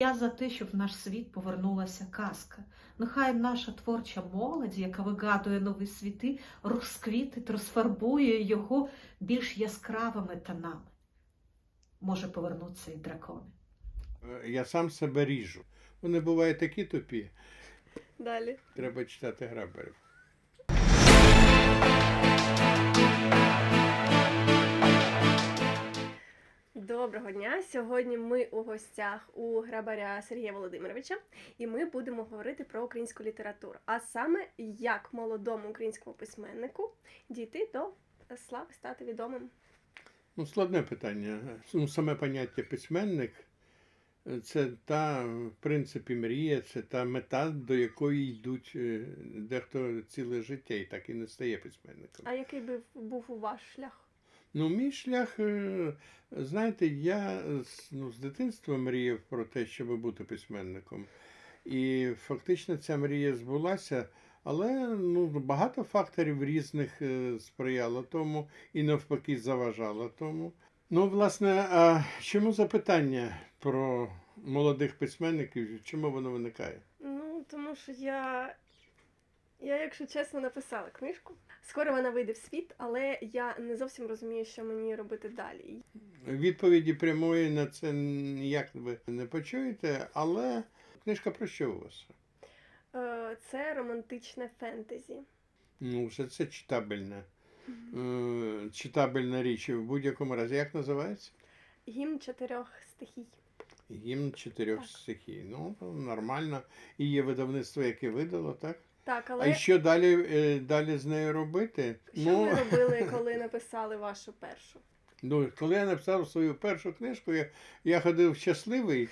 Я за те, щоб в наш світ повернулася казка. Нехай наша творча молодь, яка вигадує нові світи, розквітить, розфарбує його більш яскравими тонами. Може повернуться і дракони. Е, Я сам себе ріжу. Вони бувають такі тупі. Далі. Треба читати граберів. Доброго дня! Сьогодні ми у гостях у грабаря Сергія Володимировича, і ми будемо говорити про українську літературу. А саме як молодому українському письменнику дійти до слави, стати відомим. Ну, складне питання. Ну, саме поняття письменник е, це та, в принципі, мрія, це та мета, до якої йдуть е, дехто ціле життя і так і не стає письменником. А який би був у ваш шлях? Ну, мій шлях, е, знаєте, я ну, з дитинства мріяв про те, щоб бути письменником. І фактично ця мрія збулася, але ну, багато факторів різних е, сприяло тому і навпаки заважало тому. Ну, власне, а чому запитання про молодих письменників? Чому воно виникає? Ну, тому що я, я, якщо чесно, написала книжку. Скоро вона вийде в світ, але я не зовсім розумію, що мені робити далі. Відповіді прямої на це ніяк ви не почуєте, але книжка про що у вас? Е, Це романтичне фентезі. Ну, вже це читабельна, е, читабельна річ. В будь-якому разі, як називається? Гімн чотирьох стихій. Гімн чотирьох Так. стихій. Ну, нормально. І є видавництво, яке видало, так? Так, але А що далі, е, далі з нею робити? що ну, ви робили, коли написали вашу першу? ну, коли я написав свою першу книжку, я, я ходив щасливий.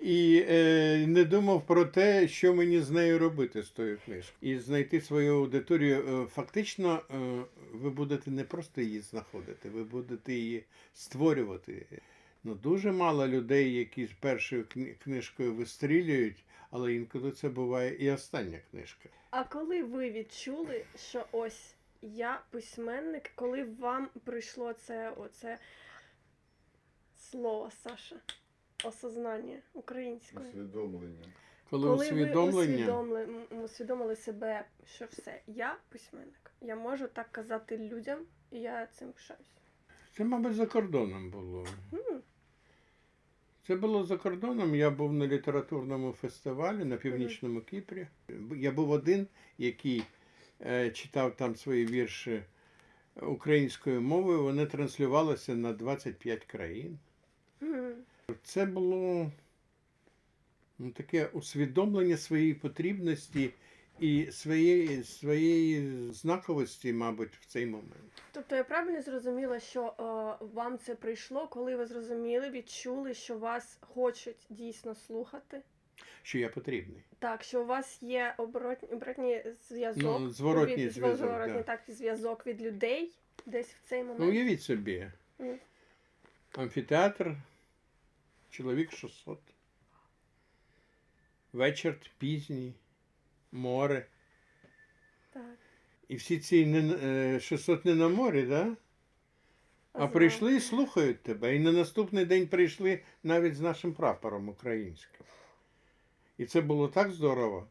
І е, не думав про те, що мені з нею робити з тою книжкою. І знайти свою аудиторію. Е, Фактично, е, ви будете не просто її знаходити, ви будете її створювати. Ну, дуже мало людей, які з першою кни- книжкою вистрілюють, але інколи це буває і остання книжка. А коли ви відчули, що ось я письменник, коли вам прийшло це оце слово, Саша, осознання українською? Усвідомлення. Коли, Коли усвідомлення. ви усвідомили, усвідомили себе, що все, я письменник. Я можу так казати людям, і я цим пишаюсь. Це, мабуть, за кордоном було. М, Це було за кордоном. Я був на літературному фестивалі на північному Кіпрі. Я був один, який е, читав там свої вірші українською мовою. Вони транслювалися на 25 країн. Це було ну, таке усвідомлення своєї потрібності і своєї, своєї знаковості, мабуть, в цей момент. Тобто я правильно зрозуміла, що е, вам це прийшло, коли ви зрозуміли, відчули, що вас хочуть дійсно слухати. Що я потрібний. Так, що у вас є оборотній зв'язок. Ну, зворотній зв'язок, да. так, зв'язок від людей десь в цей момент. Ну, уявіть собі. Мгм. Амфітеатр, чоловік 600. Вечір пізній, море. Так. І всі ці не, е, 600 не на морі, да? а прийшли і слухають тебе. І на наступний день прийшли навіть з нашим прапором українським. І це було так здорово.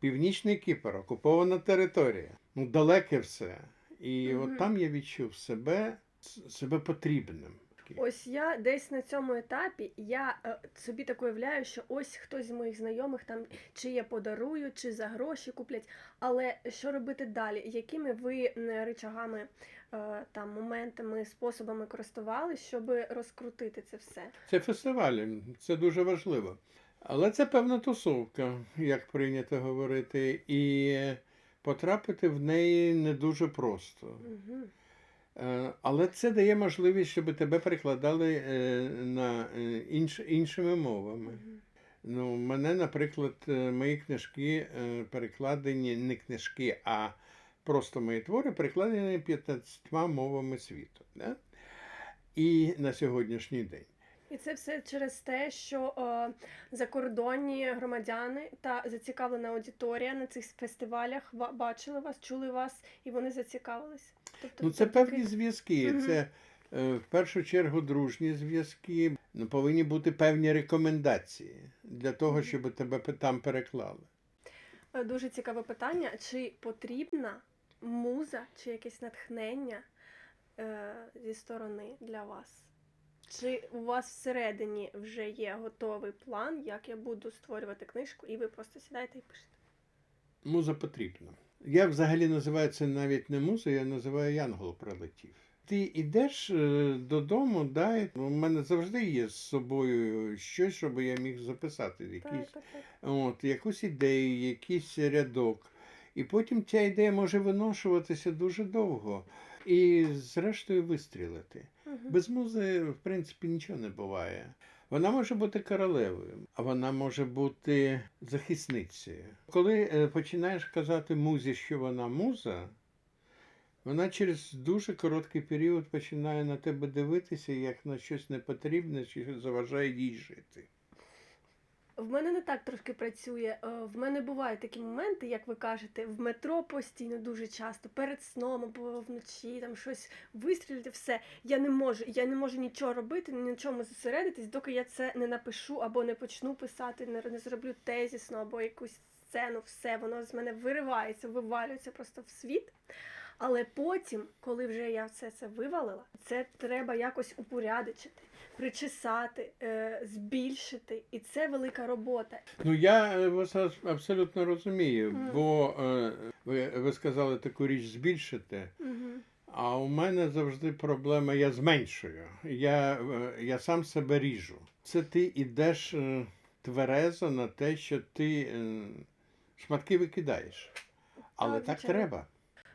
Північний Кіпр, окупована територія. Ну, далеке все. І Мгм. от там я відчув себе, себе потрібним. Ось я десь на цьому етапі я е, собі так уявляю, що ось хтось з моїх знайомих там чи я подарую, чи за гроші куплять. Але що робити далі? Якими ви м, рычагами, е, там моментами, способами користувались, щоб розкрутити це все? Це фестивалі, це дуже важливо. Але це певна тусовка, як прийнято говорити, і потрапити в неї не дуже просто. Угу. Е, Але це дає можливість, щоб тебе перекладали е, на е, інш, іншими мовами. Ну, мене, наприклад, мої книжки перекладені не книжки, а просто мої твори перекладені 15 мовами світу. Да? І на сьогоднішній день. І це все через те, що е, закордонні громадяни та зацікавлена аудиторія на цих фестивалях бачили вас, чули вас, і вони зацікавились. Тобто Ну, це такий- певні зв'язки. Мгм. Це е, в першу чергу дружні зв'язки. Ну, повинні бути певні рекомендації для того, щоб тебе там переклали. Е, Дуже цікаве питання. Чи потрібна муза чи якесь натхнення е, зі сторони для вас? Чи у вас всередині вже є готовий план, як я буду створювати книжку, і ви просто сідаєте і пишете? Муза потрібна. Я взагалі називаю це навіть не муза, я називаю янгол пролетів. Ти йдеш е, додому, да, у мене завжди є з собою щось, щоб я міг записати. Так, так, так. от, якусь ідею, якийсь рядок. І потім ця ідея може виношуватися дуже довго і, зрештою, вистрілити. Мгм. Без музи, в принципі, нічого не буває. Вона може бути королевою, а вона може бути захисницею. Коли е, починаєш казати музі, що вона муза, вона через дуже короткий період починає на тебе дивитися як на щось непотрібне, що заважає їй жити. В мене не так трошки працює. Е, В мене бувають такі моменти, як ви кажете, в метро постійно дуже часто, перед сном або вночі там щось вистрілити, все. Я не можу, я не можу нічого робити, ні на чому зосередитись, доки я це не напишу або не почну писати, не, не зроблю тезісно або якусь сцену, все, воно з мене виривається, вивалюється просто в світ. Але потім, коли вже я все це вивалила, це треба якось упорядочити, причесати, е, збільшити, і це велика робота. Ну я е, вас абсолютно розумію, Мгм. бо е, ви, ви сказали таку річ збільшити. А у мене завжди проблема, я зменшую. Я, я сам себе ріжу. Це ти йдеш тверезо на те, що ти шматки викидаєш. Але Так, так треба.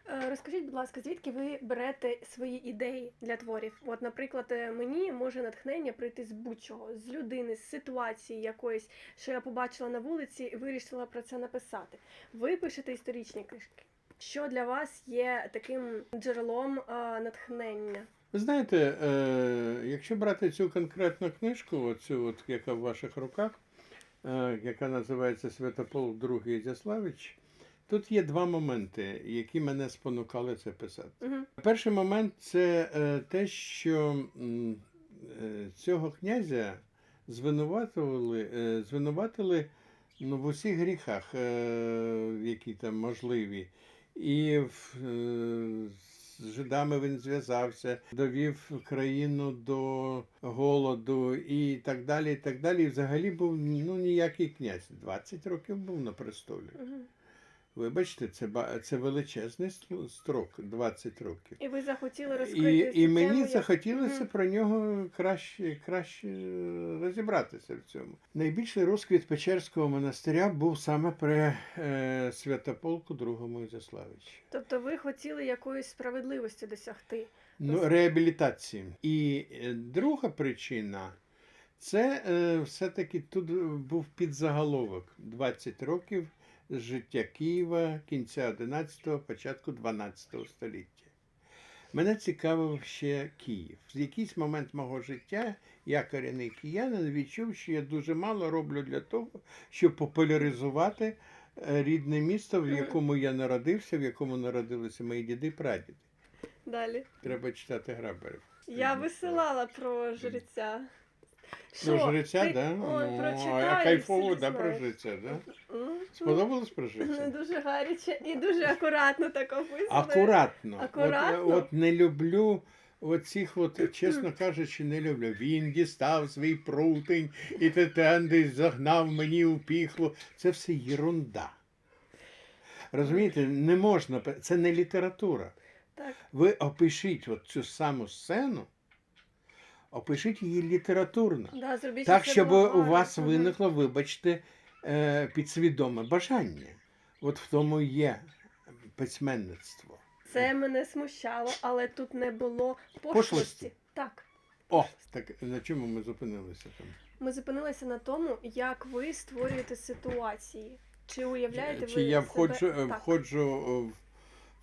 Е, Розкажіть, будь ласка, звідки ви берете свої ідеї для творів? От, наприклад, е, мені може натхнення прийти з будь-чого, з людини, з ситуації якоїсь, що я побачила на вулиці і вирішила про це написати. Ви пишете історичні книжки. Що для вас є таким джерелом е, натхнення? Ви знаєте, е, якщо брати цю конкретну книжку, оцю, от, яка в ваших руках, е, яка називається Святопол II Ізяславич, тут є два моменти, які мене спонукали це писати. Угу. Перший момент це е, те, що е, цього князя звинуватили, е, звинуватили ну, в усіх гріхах, е, які там можливі. І в, е, з жидами він зв'язався, довів країну до голоду і так далі. І так далі. І взагалі був ну, ніякий князь. 20 років був на престолі. Угу. Вибачте, це, це величезний строк 20 років. І ви захотіли розкрити І, цю і мені тему як- захотілося Мгм. про нього краще, краще розібратися в цьому. Найбільший розквіт Печерського монастиря був саме при е, святополку другому Ізяславичі. Тобто ви хотіли якоїсь справедливості досягти. Ну, реабілітації. І е, друга причина це е, все-таки тут був підзаголовок 20 років з життя Києва кінця 11-го, початку 12 століття. Мене цікавив ще Київ. В якийсь момент мого життя я корінний киянин відчув, що я дуже мало роблю для того, щоб популяризувати е, рідне місто, в якому я народився, в якому народилися мої діди прадіди. Далі. Треба читати Грабарів. Я висилала про жреця. Про жреця, Ти- да? Ну, а кайфово, да, про жреця, да? Сподобалось про ну? Дуже гаряче і дуже акуратно так описано. Акуратно. Акуратно? От, от не люблю оцих, от, чесно кажучи, не люблю. Він дістав свій прутень і тетен десь загнав мені у піхлу. Це все єрунда. Розумієте, не можна, це не література. Так. Ви опишіть от цю саму сцену, опишіть її літературно. Да, Так, щоб у вас виникло, вибачте, е, підсвідоме бажання. От в тому є письменництво. Це мене смущало, але тут не було пошлості. Пошлості. Так. О, так на чому ми зупинилися там? Ми зупинилися на тому, як ви створюєте ситуації. Чи уявляєте ви Чи я себе... входжу, е, Так. входжу е, в-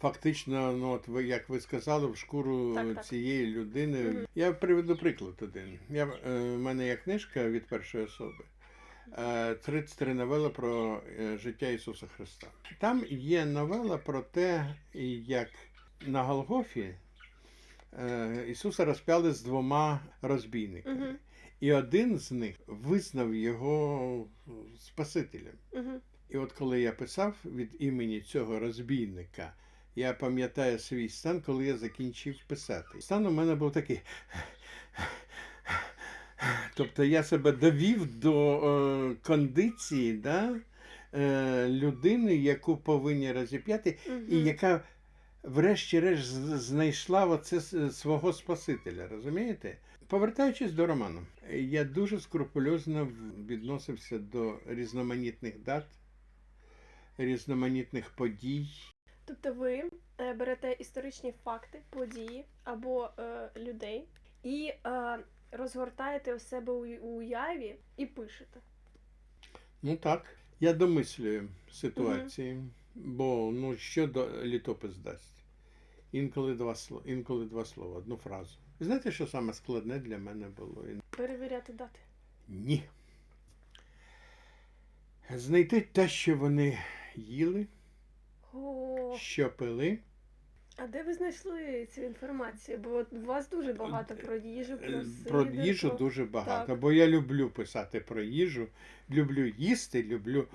фактично, ну от ви, як ви сказали, в шкуру Так, так. цієї людини. Я приведу приклад один. Я, е, в мене є книжка від першої особи. Е, 33 новели про е, життя Ісуса Христа. Там є новела про те, як на Голгофі е, Ісуса розп'яли з двома розбійниками. Мгм. І один з них визнав його Спасителем. Угу. І от коли я писав від імені цього розбійника, я пам'ятаю свій стан, коли я закінчив писати. Стан у мене був такий. Тобто я себе довів до е, кондиції да, е, людини, яку повинні розіп'яти, і яка, врешті-решт, знайшла оце свого Спасителя. Розумієте? Повертаючись до роману, я дуже скрупульозно відносився до різноманітних дат, різноманітних подій. Тобто ви е, берете історичні факти, події або е, людей і е, розгортаєте у себе у, уяві і пишете. Ну так, я домислюю ситуації, бо ну що до літопис дасть? Інколи два слова, інколи два слова, одну фразу. Знаєте, що саме складне для мене було? Перевіряти дати. Ні. Знайти те, що вони їли, О, що пили. А де ви знайшли цю інформацію? Бо от у вас дуже багато про їжу, про Е, сидр, Про їжу про- дуже багато, Так. бо я люблю писати про їжу, люблю їсти, люблю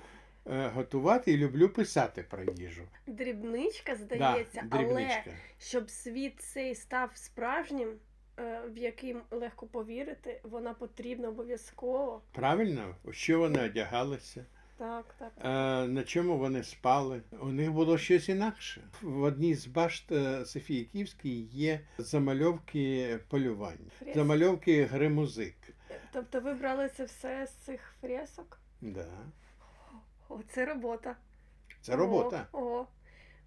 е, готувати і люблю писати про їжу. дрібничка, здається, да, але дрібничка. щоб світ цей став справжнім, е, в яким легко повірити, вона потрібна обов'язково. Правильно, у що вони одягалися, Так, так. е, на чому вони спали. У них було щось інакше. В одній з башт е, Софії Київської є замальовки полювань, Фрески. замальовки гри музик. Тобто ви брали це все з цих фресок? Да. О, це робота. Це робота. О, о.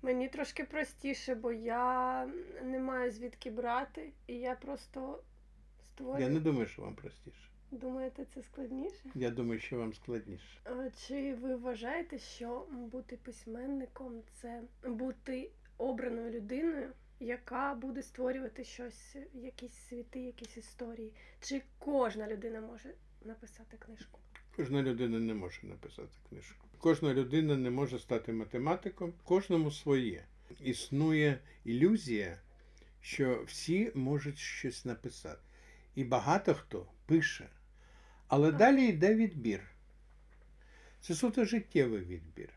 Мені трошки простіше, бо я не маю звідки брати, і я просто створюю. Я не думаю, що вам простіше. Думаєте, це складніше? Я думаю, що вам складніше. А Чи ви вважаєте, що бути письменником це бути обраною людиною, яка буде створювати щось, якісь світи, якісь історії? Чи кожна людина може написати книжку? Кожна людина не може написати книжку. Кожна людина не може стати математиком. Кожному своє. Існує ілюзія, що всі можуть щось написати. І багато хто пише. Але далі йде відбір. Це суто життєвий відбір.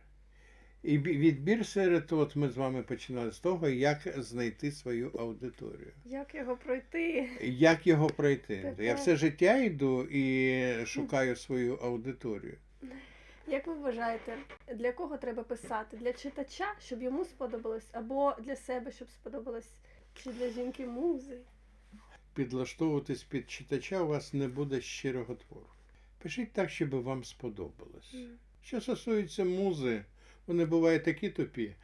І відбір серед, от ми з вами починали з того, як знайти свою аудиторію. Як його пройти? Як його пройти? Так, Я все життя йду і шукаю свою аудиторію. Як ви вважаєте, для кого треба писати? Для читача, щоб йому сподобалось, або для себе, щоб сподобалось, чи для жінки музи? Підлаштовуватись під читача у вас не буде щирого твору. Пишіть так, щоб вам сподобалось. М. Що стосується музи, вони бувають такі тупі.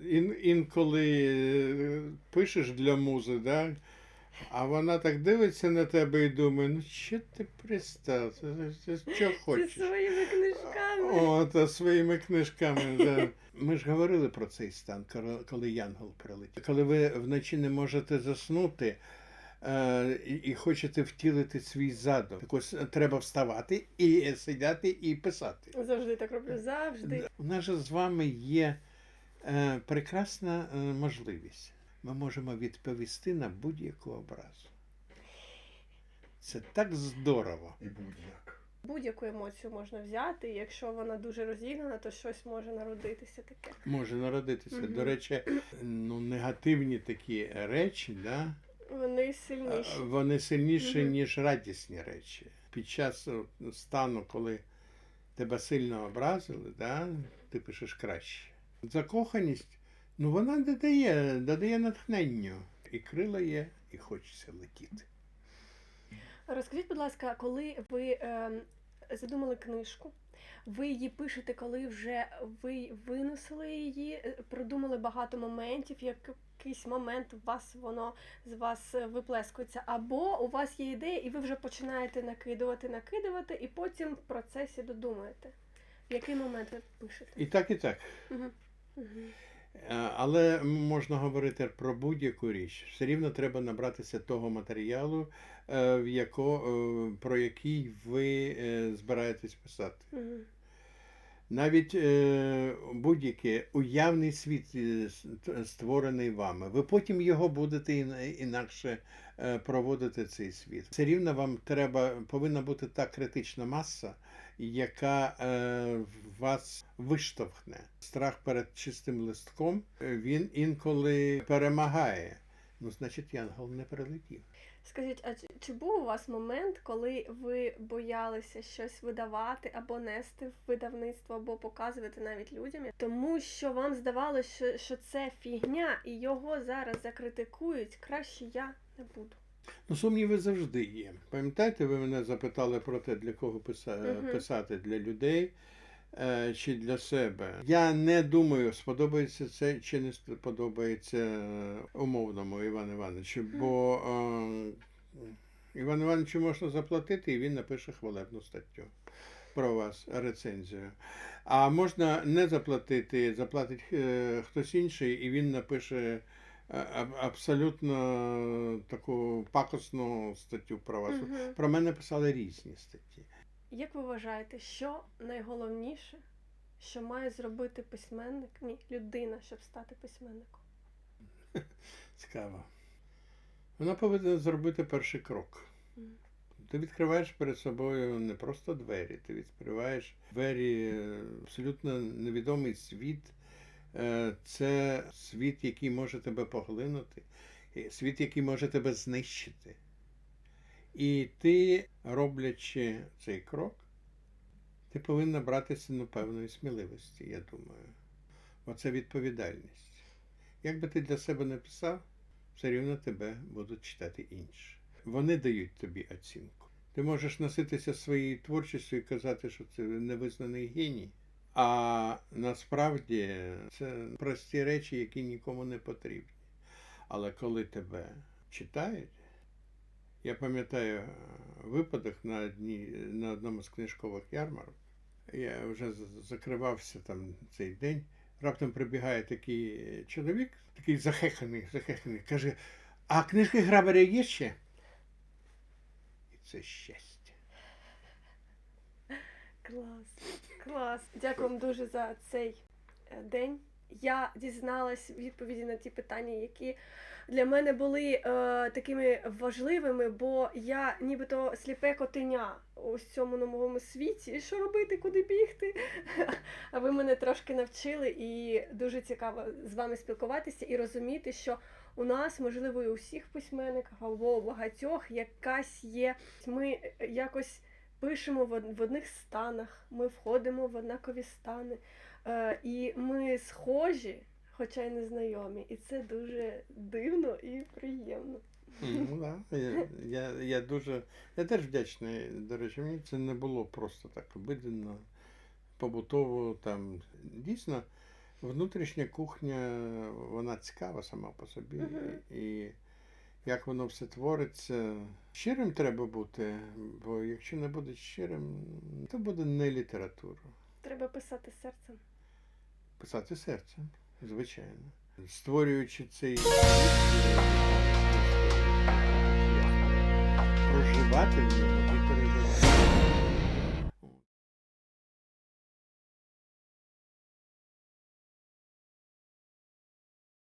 Ін, інколи е, пишеш для музи, да? а вона так дивиться на тебе і думає, ну що ти пристав? Що хочеш? своїми книжками. О, та своїми книжками. Да. Ми ж говорили про цей стан, коли- Янгол прилетів. Коли ви вночі не можете заснути і, і хочете втілити свій задум. Так ось е, треба вставати і сидіти і писати. Завжди так роблю, завжди. У нас же з вами є е, прекрасна е, можливість. Ми можемо відповісти на будь-яку образу. Це так здорово. І будь-як. Будь-яку емоцію можна взяти, і якщо вона дуже розігнана, то щось може народитися таке. Може народитися. Мгм. До речі, ну, негативні такі речі, да, Вони е, сильніші. вони сильніші, Мгм. ніж радісні речі. Під час е, стану, коли тебе сильно образили, да, ти пишеш краще. Закоханість, ну вона додає, додає натхненню. І крила є, і хочеться летіти. Розкажіть, будь ласка, коли ви е, задумали книжку, ви її пишете, коли вже ви виносили її, е, продумали багато моментів, як якийсь момент у вас воно з вас е, виплескується, або у вас є ідея, і ви вже починаєте накидувати, накидувати, і потім в процесі додумуєте. В який момент ви пишете? І так, і так. Е, Але можна говорити про будь-яку річ. Все рівно треба набратися того матеріалу, е, в яко, про який ви збираєтесь писати. Мгм. Навіть е, будь-який уявний світ е, створений вами. Ви потім його будете іна- інакше е, проводити цей світ. Все рівно вам треба повинна бути та критична маса, яка е, вас виштовхне. Страх перед чистим листком е, він інколи перемагає. Ну, значить, янгол не прилетів. Скажіть, а чи, чи був у вас момент, коли ви боялися щось видавати або нести в видавництво, або показувати навіть людям, тому що вам здавалося, що, що це фігня, і його зараз закритикують, краще я не буду. Ну, сумніви завжди є. Пам'ятаєте, ви мене запитали про те, для кого писа- Мгм. писати для людей чи для себе. Я не думаю, сподобається це чи не сподобається е, умовному Івану Івановичу, бо е, Івану Івановичу можна заплатити, і він напише хвалебну статтю про вас, рецензію. А можна не заплатити, заплатить е, хтось інший, і він напише е, абсолютно таку пакосну статтю про вас. Мгм. Про мене писали різні статті. Як ви вважаєте, що найголовніше, що має зробити письменник, ні, людина, щоб стати письменником? Цікаво. Вона повинна зробити перший крок. Мгм. Ти відкриваєш перед собою не просто двері, ти відкриваєш двері е, абсолютно невідомий світ. Е, Це світ, який може тебе поглинути, світ, який може тебе знищити. І ти, роблячи цей крок, ти повинна братися ну, певної сміливості, я думаю. Оце відповідальність. Як би ти для себе не писав, все рівно тебе будуть читати інші. Вони дають тобі оцінку. Ти можеш носитися своєю творчістю і казати, що це невизнаний геній. А насправді це прості речі, які нікому не потрібні. Але коли тебе читають, я пам'ятаю е, випадок на, одній, на одному з книжкових ярмарок. Я вже закривався там цей день. Раптом прибігає такий чоловік, такий захеханий, захеханий, каже: А книжки Грабаря є ще? І це щастя. Клас, клас. Дякую вам дуже за цей е, день. Я дізналась відповіді на ті питання, які для мене були е, такими важливими, бо я нібито сліпе котеня у цьому новому світі. Що робити, куди бігти? А ви мене трошки навчили, і дуже цікаво з вами спілкуватися і розуміти, що у нас, можливо, і у всіх письменниках або у багатьох якась є. Ми якось пишемо в одних станах, ми входимо в однакові стани. Е, і ми схожі, хоча й не знайомі. І це дуже дивно і приємно. Ну, да. я, я, я дуже. Я теж вдячний. До речі, мені це не було просто так обиденно, побутово. Там. Дійсно, внутрішня кухня, вона цікава сама по собі. Мгм. І як воно все твориться. Щирим треба бути, бо якщо не будеш щирим, то буде не література. Треба писати серцем писати серцем, звичайно. Створюючи цей проживати в ньому і переживати.